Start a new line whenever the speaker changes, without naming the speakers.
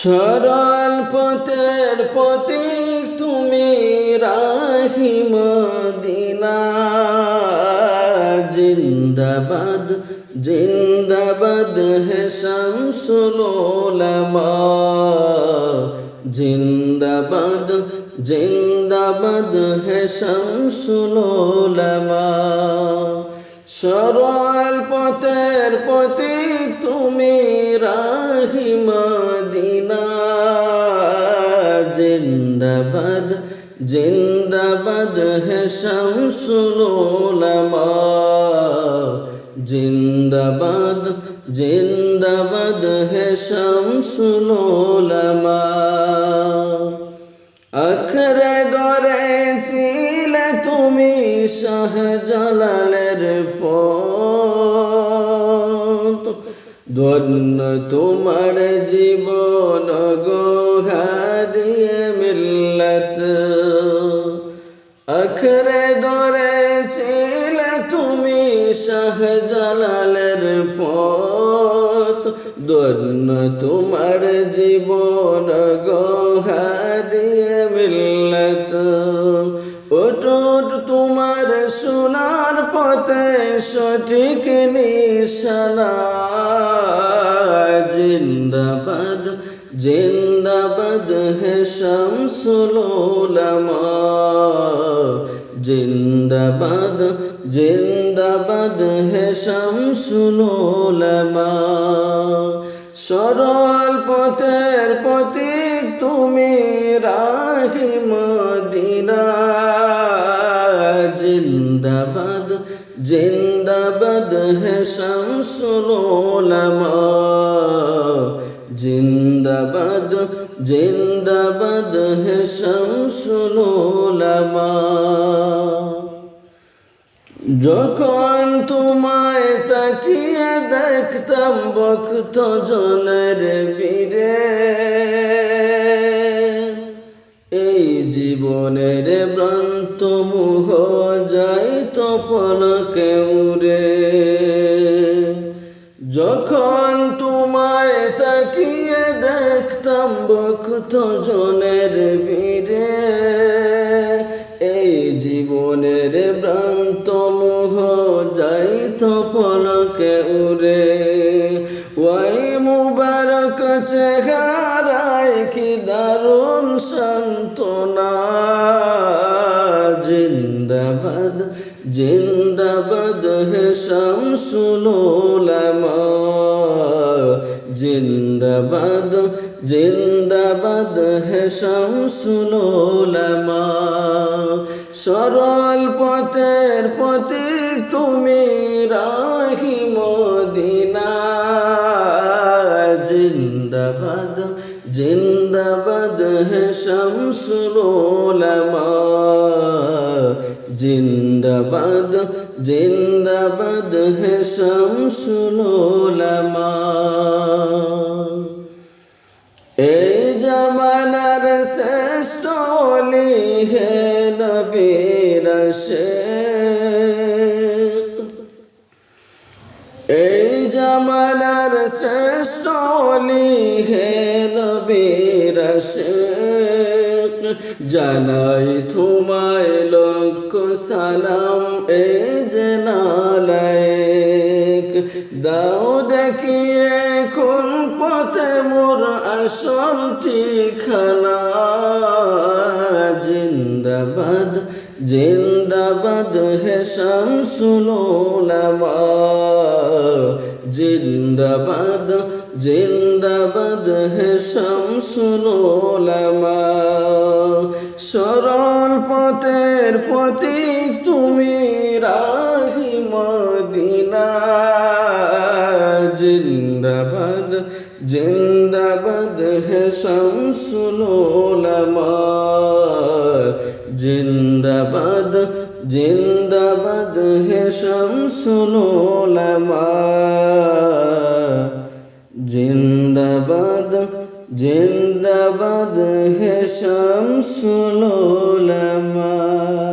সরল পথের পথিক তুমি রাহি মদিনা জিন্দাবাদ জিন্দাবাদ হে শামসুল উলামা জিন্দাবাদ জিন্দাবাদ হে শামসুল উলামা সরল পথের পথিক তুমি রাহি জিন্দাবাদ হে শামসুল উলামা। জিন্দাবাদ জিন্দাবাদ হে শামসুল উলামা। আখরে দরে ছিলে তুমি শাহজালালের পথ। ধন্য তোমার জীবন গোহাদিয়ে মিল্লত। আখরে দরে ছিলে তুমি শাহজালালের পথ। ধন্য তোমার জীবন গোহাদিয়ে মিল্লত। ওটুট তোমার সোনার পথে সঠিক নিশানা। জিন্দাবাদ। জিন্দাবাদ হে শামসুল উলামা। জিন্দাবাদ জিন্দাবাদ হে শামসুল উলামা। সরল পথের পথিক তুমি রাহি মদিনা। জিন্দাবাদ জিন্দাবাদ হে শামসুল জিন্দাবাদ হে শামসুল যখন তোমায় তাকিয়ে দেখতাম বক্ত জনের বীরে এই জীবনের ভ্রান্ত মুহ যাই যাইত পলকে উড়ে। যখন তোমায় তাকিয়ে দেখতাম বক্ত জনের বীরে এই জীবনের ভ্রান্ত মুহ যাইত ফলকে উড়ে। ওই মুবারক চেহারায় কি দারুণ সান্ত্বনা। জিন্দাবাদ জিন্দাবাদ হে শামসুল জিন্দাবাদ জিন্দাবাদ হে শামসুল উলামা সরল পথের পথে তুমি রাহি মদিনা। জিন্দাবাদ জিন্দাবাদ হে শামসুল উলামা জিন্দাবাদ জিন্দাবাদ হে শামসুল উলামা এই জমানার শ্রেষ্ঠ অলি হে নবীর এই জমানার শ্রেষ্ঠ অলি হে নবীর জানাই তোমায় লক্ষ সালাম, এ যে দাও দেখিয়ে কোন পথে আসল ঠিকানা জিন্দাবাদ জিন্দাবাদ হে শামসুল উলামা। জিন্দাবাদ জিন্দাবাদ হে শামসুল উলামা। সরল পথের পথিক তুমি রাহি মদিনা জিন্দাবাদ জিন্দাবাদ হে শামসুল উলামা জিন্দাবাদ জিন্দাবাদ হে শামসুল উলামা জিন্দাবাদ জিন্দাবাদ হে শামসুল উলামা